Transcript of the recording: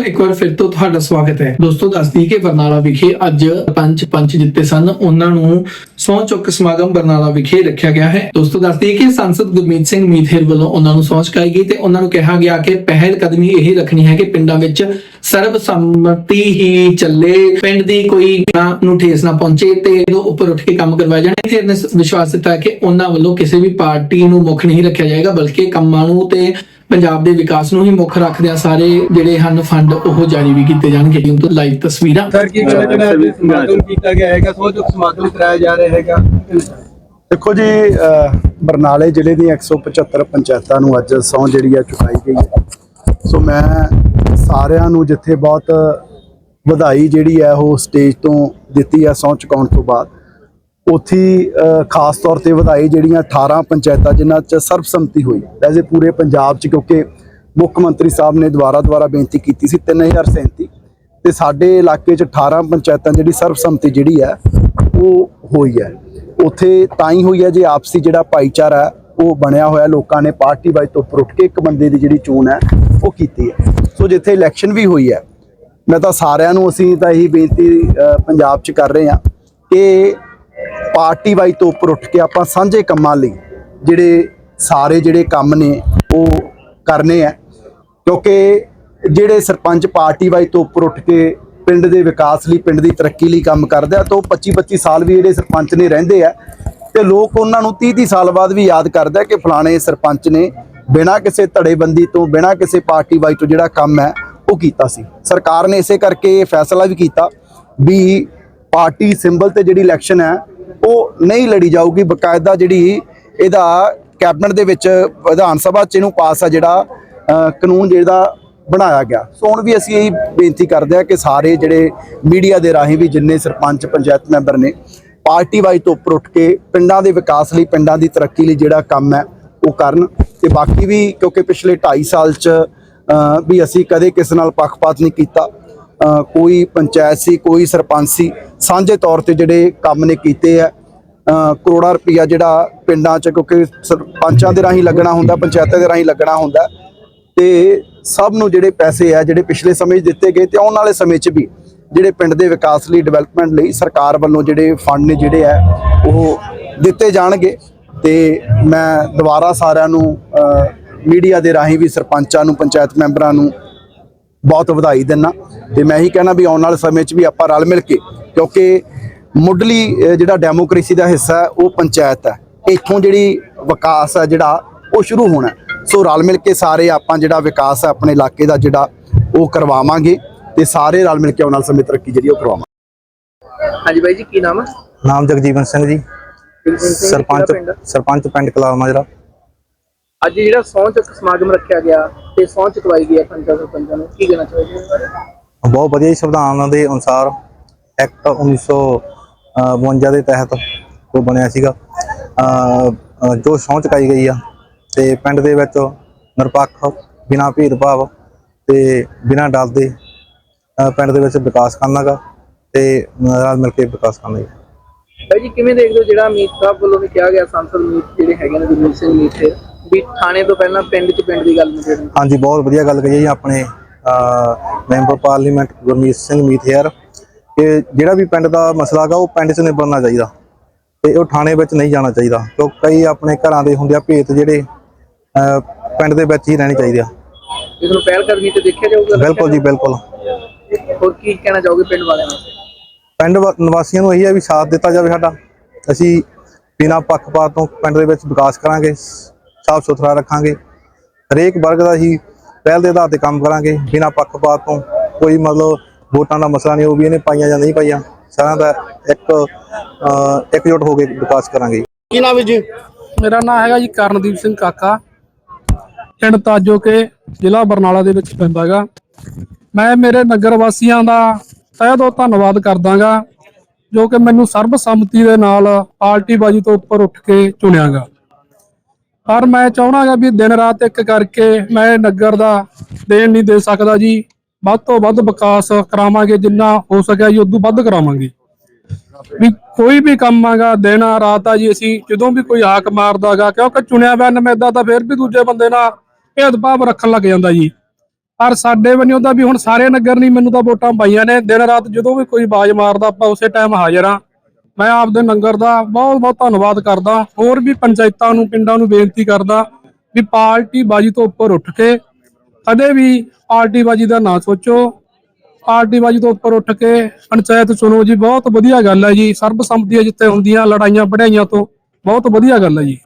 ਇੱਕ ਵਾਰ ਫਿਰ ਤੋਂ ਤੁਹਾਡਾ ਸਵਾਗਤ ਹੈ। ਦੋਸਤੋ ਦੱਸਦੀ ਕਿ ਬਰਨਾਲਾ ਵਿਖੇ ਅੱਜ ਪੰਜ ਪੰਚ ਜਿੱਤੇ ਸਨ। ਉਹਨਾਂ ਨੂੰ ਸਹੁੰ ਚੁੱਕ ਸਮਾਗਮ ਬਰਨਾਲਾ ਵਿਖੇ ਰੱਖਿਆ ਗਿਆ ਹੈ। ਦੋਸਤੋ ਦੱਸਦੀ ਕਿ ਸੰਸਦ ਗੁਰਮੀਤ ਸਿੰਘ ਮੀਥੇਰ ਵੱਲੋਂ ਉਹਨਾਂ ਨੂੰ ਸਹੁੰ ਚੁਕਾਈ ਗਈ ਤੇ ਉਹਨਾਂ ਨੂੰ ਕਿਹਾ ਗਿਆ ਕਿ ਪਹਿਲ ਕਦਮੀ ਇਹ ਰੱਖਣੀ ਹੈ ਕਿ ਪਿੰਡਾਂ ਵਿੱਚ ਸਰਬਸੰਮਤੀ ਹੀ ਚੱਲੇ। ਪਿੰਡ ਦੀ ਕੋਈ ਨਾ ਨੂੰ ਠੇਸ ਨਾ ਪਹੁੰਚੇ ਤੇ ਉਹ ਉੱਪਰ ਉੱਠ ਕੇ ਕੰਮ ਕਰਵਾਏ ਜਾਣ। ਤੇ ਇਹਨੇ ਵਿਸ਼ਵਾਸ ਦਿੱਤਾ ਕਿ ਉਹਨਾਂ ਵੱਲੋਂ ਕਿਸੇ ਵੀ ਪਾਰਟੀ ਨੂੰ ਮੁੱਖ ਨਹੀਂ ਰੱਖਿਆ ਜਾਏਗਾ, ਬਲਕਿ ਕੰਮਾਂ ਨੂੰ ਤੇ ਪੰਜਾਬ ਦੇ ਵਿਕਾਸ ਨੂੰ ਹੀ ਮੁੱਖ ਰੱਖਦਿਆਂ ਸਾਰੇ ਜਿਹੜੇ ਹਨ ਫੰਡ ਉਹ ਜਾਰੀ ਵੀ ਕੀਤੇ ਜਾਣਗੇ। ਉਹ ਤੋਂ ਲਾਈਵ ਤਸਵੀਰਾਂ। ਸਰ ਕੀ ਅੱਜ ਸਮਾਗਮ ਕੀਤਾ ਗਿਆ ਹੈਗਾ ਸੋਚ ਸਮਾਗਮ ਕਰਾਇਆ ਜਾ ਰਿਹਾ ਹੈਗਾ ਦੇਖੋ ਜੀ ਬਰਨਾਲੇ ਜ਼ਿਲ੍ਹੇ ਦੀਆਂ 175 ਪੰਚਾਇਤਾਂ ਨੂੰ ਅੱਜ ਸਹੁੰ ਜਿਹੜੀ ਆ ਚੁਕਾਈ ਗਈ ਹੈ। ਸੋ ਮੈਂ ਸਾਰਿਆਂ ਨੂੰ ਜਿੱਥੇ ਬਹੁਤ ਵਧਾਈ ਜਿਹੜੀ ਹੈ ਉਹ ਸਟੇਜ ਤੋਂ ਦਿੱਤੀ ਹੈ ਸਹੁੰ ਚੁਕਾਉਣ ਤੋਂ ਬਾਅਦ। ਉੱਥੇ ਖਾਸ ਤੌਰ ਤੇ ਵਧਾਈ ਜਿਹੜੀਆਂ 18 ਪੰਚਾਇਤਾਂ ਜਿਨ੍ਹਾਂ 'ਚ ਸਰਬਸੰਮਤੀ ਹੋਈ। ਵੈਸੇ ਪੂਰੇ ਪੰਜਾਬ 'ਚ ਕਿਉਂਕਿ ਮੁੱਖ ਮੰਤਰੀ ਸਾਹਿਬ ਨੇ ਦੁਬਾਰਾ ਦੁਬਾਰਾ ਬੇਨਤੀ ਕੀਤੀ ਸੀ 3037 ਤੇ ਸਾਡੇ ਇਲਾਕੇ 'ਚ 18 ਪੰਚਾਇਤਾਂ ਜਿਹੜੀ ਸਰਬਸੰਮਤੀ ਜਿਹੜੀ ਹੈ, ਉਹ ਹੋਈ ਹੈ। ਉੱਥੇ ਤਾਂ ਹੀ ਹੋਈ ਹੈ ਜੇ ਆਪਸੀ ਜਿਹੜਾ ਭਾਈਚਾਰਾ ਉਹ ਬਣਿਆ ਹੋਇਆ। ਲੋਕਾਂ ਨੇ ਪਾਰਟੀ ਵਾਈਜ਼ ਤੋਂ ਉੱਪਰ ਉੱਠ ਕੇ ਇੱਕ ਬੰਦੇ ਦੀ ਜਿਹੜੀ ਚੋਣ ਹੈ, ਉਹ ਕੀਤੀ ਹੈ। ਸੋ ਜਿੱਥੇ ਇਲੈਕਸ਼ਨ ਵੀ ਹੋਈ ਹੈ, ਮੈਂ ਤਾਂ ਸਾਰਿਆਂ ਨੂੰ ਅਸੀਂ ਤਾਂ ਇਹੀ ਬੇਨਤੀ ਪੰਜਾਬ 'ਚ ਕਰ ਰਹੇ ਹਾਂ ਕਿ ਪਾਰਟੀ ਵਾਈਜ਼ ਤੋਂ ਉੱਪਰ ਉੱਠ ਕੇ ਆਪਾਂ ਸਾਂਝੇ ਕੰਮਾਂ ਲਈ ਜਿਹੜੇ ਸਾਰੇ ਜਿਹੜੇ ਕੰਮ ਨੇ ਉਹ ਕਰਨੇ ਆ। ਕਿਉਂਕਿ ਜਿਹੜੇ ਸਰਪੰਚ ਪਾਰਟੀ ਵਾਈਜ਼ ਤੋਂ ਉੱਪਰ ਉੱਠ ਕੇ ਪਿੰਡ ਦੇ ਵਿਕਾਸ ਲਈ, ਪਿੰਡ ਦੀ ਤਰੱਕੀ ਲਈ ਕੰਮ ਕਰਦੇ ਆ, ਤਾਂ ਉਹ 25 25 ਸਾਲ ਵੀ ਜਿਹੜੇ ਸਰਪੰਚ ਨੇ ਰਹਿੰਦੇ ਆ, ਤੇ ਲੋਕ ਉਹਨਾਂ ਨੂੰ 30 30 ਸਾਲ ਬਾਅਦ ਵੀ ਯਾਦ ਕਰਦੇ ਆ ਕਿ ਫਲਾਣੇ ਸਰਪੰਚ ਨੇ ਬਿਨਾਂ ਕਿਸੇ ਧੜੇਬੰਦੀ ਤੋਂ, ਬਿਨਾਂ ਕਿਸੇ ਪਾਰਟੀ ਵਾਈਜ਼ ਤੋਂ ਜਿਹੜਾ ਕੰਮ ਹੈ, ਉਹ ਕੀਤਾ ਸੀ। ਸਰਕਾਰ ਨੇ ਇਸੇ ਕਰਕੇ ਇਹ ਫੈਸਲਾ ਵੀ ਕੀਤਾ ਵੀ ਪਾਰਟੀ ਸਿੰਬਲ ਤੇ ਜਿਹੜੀ ਇਲੈਕਸ਼ਨ ਹੈ ਉਹ ਨਹੀਂ ਲੜੀ ਜਾਊਗੀ। ਬਕਾਇਦਾ ਜਿਹੜੀ ਇਹਦਾ ਕੈਬਨਿਟ ਦੇ ਵਿੱਚ ਵਿਧਾਨ ਸਭਾ ਚ ਇਹਨੂੰ ਪਾਸ ਆ ਜਿਹੜਾ ਕਾਨੂੰਨ ਜਿਹੜਾ ਬਣਾਇਆ ਗਿਆ। ਸੋ ਹੁਣ ਵੀ ਅਸੀਂ ਇਹ ਬੇਨਤੀ ਕਰਦੇ ਹਾਂ ਕਿ ਸਾਰੇ ਜਿਹੜੇ ਮੀਡੀਆ ਦੇ ਰਾਹੀਂ ਵੀ ਜਿੰਨੇ ਸਰਪੰਚ, ਪੰਚਾਇਤ ਮੈਂਬਰ ਨੇ, ਪਾਰਟੀ ਵਾਈਜ਼ ਤੋਂ ਉੱਪਰ ਉੱਠ ਕੇ ਪਿੰਡਾਂ ਦੇ ਵਿਕਾਸ ਲਈ, ਪਿੰਡਾਂ ਦੀ ਤਰੱਕੀ ਲਈ ਜਿਹੜਾ ਕੰਮ ਹੈ, ਉਹ ਕਰਨ। ਤੇ ਬਾਕੀ ਵੀ ਕਿਉਂਕਿ ਪਿਛਲੇ 2.5 ਸਾਲ ਚ ਵੀ ਅਸੀਂ ਕਦੇ ਕਿਸੇ ਨਾਲ ਪੱਖਪਾਤ ਨਹੀਂ ਕੀਤਾ। ਕੋਈ ਪੰਚਾਇਤ ਸੀ, ਕੋਈ ਸਰਪੰਚ ਸੀ ਸਾਂਝੇ ਤੌਰ ਤੇ ਜਿਹੜੇ ਕੰਮ ਨੇ ਕੀਤੇ ਆ ਅ, ਕਰੋੜਾਂ ਰੁਪਈਆ ਜਿਹੜਾ ਪਿੰਡਾਂ 'ਚ ਕਿਉਂਕਿ ਸਰਪੰਚਾਂ ਦੇ ਰਾਹੀਂ ਲੱਗਣਾ ਹੁੰਦਾ ਪੰਚਾਇਤਾਂ ਦੇ ਰਾਹੀਂ ਲੱਗਣਾ ਹੁੰਦਾ। ਤੇ ਸਭ ਨੂੰ ਜਿਹੜੇ ਪੈਸੇ ਆ ਜਿਹੜੇ ਪਿਛਲੇ ਸਮੇਂ 'ਚ ਦਿੱਤੇ ਗਏ ਤੇ ਆਉਣ ਵਾਲੇ ਸਮੇਂ 'ਚ ਵੀ ਜਿਹੜੇ ਪਿੰਡ ਦੇ ਵਿਕਾਸ ਲਈ ਡਿਵੈਲਪਮੈਂਟ ਲਈ ਸਰਕਾਰ ਵੱਲੋਂ ਜਿਹੜੇ ਫੰਡ ਨੇ ਜਿਹੜੇ ਆ ਉਹ ਦਿੱਤੇ ਜਾਣਗੇ। ਤੇ ਮੈਂ ਦੁਬਾਰਾ ਸਾਰਿਆਂ ਨੂੰ ਮੀਡੀਆ ਦੇ ਰਾਹੀਂ ਵੀ ਸਰਪੰਚਾਂ ਨੂੰ ਪੰਚਾਇਤ ਮੈਂਬਰਾਂ ਨੂੰ ਬਹੁਤ ਵਧਾਈ ਦਿੰਨਾ। ਤੇ ਮੈਂ ਇਹੀ ਕਹਿਣਾ ਵੀ ਆਉਣ ਵਾਲੇ ਸਮੇਂ 'ਚ ਵੀ ਆਪਾਂ ਰਲ ਮਿਲ ਕੇ ਕਿਉਂਕਿ ਮੁੱਢਲੀ ਜਿਹੜਾ ਡੈਮੋਕ੍ਰੇਸੀ ਦਾ ਹਿੱਸਾ ਹੈ ਉਹ ਪੰਚਾਇਤ ਹੈ ਇੱਥੋਂ ਜਿਹੜੀ ਵਿਕਾਸ ਹੈ ਜਿਹੜਾ ਉਹ ਸ਼ੁਰੂ ਹੋਣਾ। ਸੋ ਰਲ ਮਿਲ ਕੇ ਸਾਰੇ ਆਪਾਂ ਜਿਹੜਾ ਵਿਕਾਸ ਹੈ ਆਪਣੇ ਇਲਾਕੇ ਦਾ ਜਿਹੜਾ ਉਹ ਕਰਵਾਵਾਂਗੇ ਤੇ ਸਾਰੇ ਰਲ ਮਿਲ ਕੇ ਆਉਣ ਵਾਲੇ ਸਮੇਂ ਤਰੱਕੀ ਜਿਹੜੀ ਉਹ ਕਰਵਾਵਾਂਗੇ ਹਾਂਜੀ ਬਾਈ ਜੀ ਕੀ ਨਾਮ ਹੈ ਨਾਮ ਜਗਜੀਵਨ ਸਿੰਘ ਜੀ ਸਰਪੰਚ? ਸਰਪੰਚ ਪਿੰਡ ਕਲਾਲ ਮਾਜਰਾ ਅੱਜ ਜਿਹੜਾ ਸੌਂ ਚੁੱਕ ਸਮਾਗਮ ਰੱਖਿਆ ਗਿਆ ਤੇ ਸੌਂ ਚੁਕਵਾਈ ਗਈ ਹੈ ਪੰਚਾਇਤ ਸਰਪੰਚਾਂ ਨੂੰ ਕੀ ਕਹਿਣਾ ਬਾਰੇ? ਬਹੁਤ ਵਧੀਆ ਸੰਵਿਧਾਨ ਦੇ ਅਨੁਸਾਰ ਐਕਟ 1952 ਦੇ ਤਹਿਤ ਜੋ ਬਣਿਆ ਸੀਗਾ। ਜੋ ਸਹੁੰ ਚੁਕਾਈ ਗਈ ਆ ਤੇ ਪਿੰਡ ਦੇ ਵਿੱਚ ਨਿਰਪੱਖ ਬਿਨਾਂ ਭੇਦਭਾਵ ਤੇ ਬਿਨਾਂ ਡਰ ਦੇ ਪਿੰਡ ਦੇ ਵਿੱਚ ਵਿਕਾਸ ਕਰਨਾਗਾ ਤੇ ਰਲ ਮਿਲ ਕੇ ਵਿਕਾਸ ਕਰਨਾ ਜੀ ਬਾਈ ਜੀ ਕਿਵੇਂ ਦੇਖਦੇ ਹੋ ਜਿਹੜਾ ਮੀਤ ਸਾਹਿਬ ਵੱਲੋਂ ਵੀ ਕਿਹਾ ਗਿਆ ਸੰਸਦ ਮੀਤ ਜਿਹੜੇ ਹੈਗੇ ਨੇ ਗੁਰਮੀਤ ਸਿੰਘ ਮੀਤ ਤੇ ਵੀ ਥਾਣੇ ਤੋਂ ਪਹਿਲਾਂ ਪਿੰਡ 'ਚ ਪਿੰਡ ਦੀ ਗੱਲ ਨਿਬੇੜਨੀ ਹਾਂਜੀ ਬਹੁਤ ਵਧੀਆ ਗੱਲ ਕਹੀ ਹੈ ਜੀ ਆਪਣੇ ਮੈਂਬਰ ਪਾਰਲੀਮੈਂਟ ਗੁਰਮੀਤ ਸਿੰਘ ਮੀਥੇਰ ਕਿ ਜਿਹੜਾ ਵੀ ਪਿੰਡ ਦਾ ਮਸਲਾ ਗਾ ਉਹ ਪਿੰਡ 'ਚ ਨਿਬੜਨਾ ਚਾਹੀਦਾ ਤੇ ਉਹ ਥਾਣੇ ਵਿੱਚ ਨਹੀਂ ਜਾਣਾ ਚਾਹੀਦਾ। ਕਿਉਂ ਕਈ ਆਪਣੇ ਘਰਾਂ ਦੇ ਹੁੰਦੇ ਆ ਭੇਤ ਜਿਹੜੇ ਪਿੰਡ ਦੇ ਵਿੱਚ ਹੀ ਰਹਿਣੇ ਚਾਹੀਦੇ ਆ। ਇਸ ਨੂੰ ਪਹਿਲ ਕਰਨੀ ਤੇ ਦੇਖਿਆ ਜਾਊਗਾ? ਬਿਲਕੁਲ ਜੀ ਬਿਲਕੁਲ। ਹੋਰ ਕੀ ਕਹਿਣਾ ਚਾਹੋਗੇ ਪਿੰਡ ਵਾਲਿਆਂ ਨੂੰ? ਪਿੰਡ ਨਿਵਾਸੀਆਂ ਨੂੰ ਇਹੀ ਹੈ ਵੀ ਸਾਥ ਦਿੱਤਾ ਜਾਵੇ ਸਾਡਾ। ਅਸੀਂ ਬਿਨਾਂ ਪੱਖਪਾਤ ਤੋਂ ਪਿੰਡ ਦੇ ਵਿੱਚ ਵਿਕਾਸ ਕਰਾਂਗੇ ਸਾਫ਼ ਸੁਥਰਾ ਰੱਖਾਂਗੇ। ਹਰੇਕ ਵਰਗ ਦਾ ਹੀ ਪਹਿਲ ਦੇ ਆਧਾਰ ਤੇ ਕੰਮ ਕਰਾਂਗੇ। ਬਿਨਾਂ ਪੱਖਪਾਤ ਤੋਂ ਕੋਈ ਮਤਲਬ ਵੋਟਾਂ ਦਾ ਮਸਲਾ ਨਹੀਂ ਉਹ ਵੀ ਇਹਨੇ ਪਾਈਆਂ ਜਾਂ ਨਹੀਂ ਪਾਈਆਂ ਸਾਰਿਆਂ ਦਾ ਇੱਕ ਇਕਜੁੱਟ ਹੋ ਕੇ ਵਿਕਾਸ ਕਰਾਂਗੇ। ਕੀ ਨਾਮ ਹੈ ਜੀ? ਮੇਰਾ ਨਾਮ ਹੈਗਾ ਜੀ ਕਰਨਦੀਪ ਸਿੰਘ ਕਾਕਾ। ਪਿੰਡ ਤਾਜੋ ਕੇ ਜ਼ਿਲ੍ਹਾ ਬਰਨਾਲਾ ਦੇ ਵਿੱਚ ਪੈਂਦਾ ਗਾ ਮੈਂ ਮੇਰੇ ਨਗਰ ਵਾਸੀਆਂ ਦਾ ਤਹਿ ਦਿਲੋਂ ਧੰਨਵਾਦ ਕਰਦਾਗਾ ਜੋ ਕਿ ਮੈਨੂੰ ਸਰਬਸੰਮਤੀ ਦੇ ਨਾਲ ਪਾਰਟੀ ਬਾਜੀ ਤੋਂ ਉੱਪਰ ਉੱਠ ਕੇ ਚੁਣਿਆਗਾ ਪਰ ਮੈਂ ਚਾਹਣਾਗਾ ਵੀ ਦਿਨ ਰਾਤ ਇੱਕ ਕਰਕੇ ਮੈਂ ਨਗਰ ਦਾ ਦੇਣ ਨਹੀਂ ਦੇ ਸਕਦਾ ਜੀ। ਵੱਧ ਤੋਂ ਵੱਧ ਵਿਕਾਸ ਕਰਾਵਾਂਗੇ ਜਿੰਨਾ ਹੋ ਸਕਿਆ ਜੀ, ਉਦੋਂ ਵੱਧ ਕਰਾਵਾਂਗੇ। ਵੀ ਕੋਈ ਵੀ ਕੰਮ ਆਗਾ ਦਿਨ ਆ ਰਾਤ ਆ ਜੀ, ਅਸੀਂ ਜਦੋਂ ਵੀ ਕੋਈ ਹਾਕ ਮਾਰਦਾਗਾ ਕਿਉਂਕਿ ਚੁਣਿਆ ਹੋਇਆ ਨਮੈਦਾ ਤਾਂ ਫਿਰ ਵੀ ਦੂਜੇ ਬੰਦੇ ਨਾਲ ਭੇਦਭਾਵ ਰੱਖਣ ਲੱਗ ਜਾਂਦਾ ਜੀ। ਪਰ ਸਾਡੇ ਵੱਲੋਂ ਤਾਂ ਵੀ ਹੁਣ ਸਾਰੇ ਨਗਰ ਨਹੀਂ, ਮੈਨੂੰ ਤਾਂ ਵੋਟਾਂ ਪਾਈਆਂ ਨੇ। ਦਿਨ, ਰਾਤ ਜਦੋਂ ਵੀ ਕੋਈ ਬਾਜ ਮਾਰਦਾ, ਆਪਾਂ ਉਸੇ ਟਾਈਮ ਹਾਜ਼ਰ ਆ ਮੈਂ ਆਪਦੇ ਨੰਗਰ ਦਾ ਬਹੁਤ ਬਹੁਤ ਧੰਨਵਾਦ ਕਰਦਾ। ਹੋਰ ਵੀ ਪੰਚਾਇਤਾਂ ਨੂੰ, ਪਿੰਡਾਂ ਨੂੰ ਬੇਨਤੀ ਕਰਦਾ ਵੀ ਪਾਰਟੀ ਬਾਜੀ ਤੋਂ ਉੱਪਰ ਉੱਠ ਕੇ ਕਦੇ ਵੀ ਪਾਰਟੀ ਬਾਜੀ ਦਾ ਨਾ ਸੋਚੋ। ਪਾਰਟੀ ਬਾਜੀ ਤੋਂ ਉੱਪਰ ਉੱਠ ਕੇ ਪੰਚਾਇਤ ਚੁਣੋ ਜੀ, ਬਹੁਤ ਵਧੀਆ ਗੱਲ ਹੈ ਜੀ। ਸਰਬਸੰਮਤੀਆਂ ਜਿੱਥੇ ਹੁੰਦੀਆਂ, ਲੜਾਈਆਂ ਪੜਾਈਆਂ ਤੋਂ, ਬਹੁਤ ਵਧੀਆ ਗੱਲ ਹੈ ਜੀ।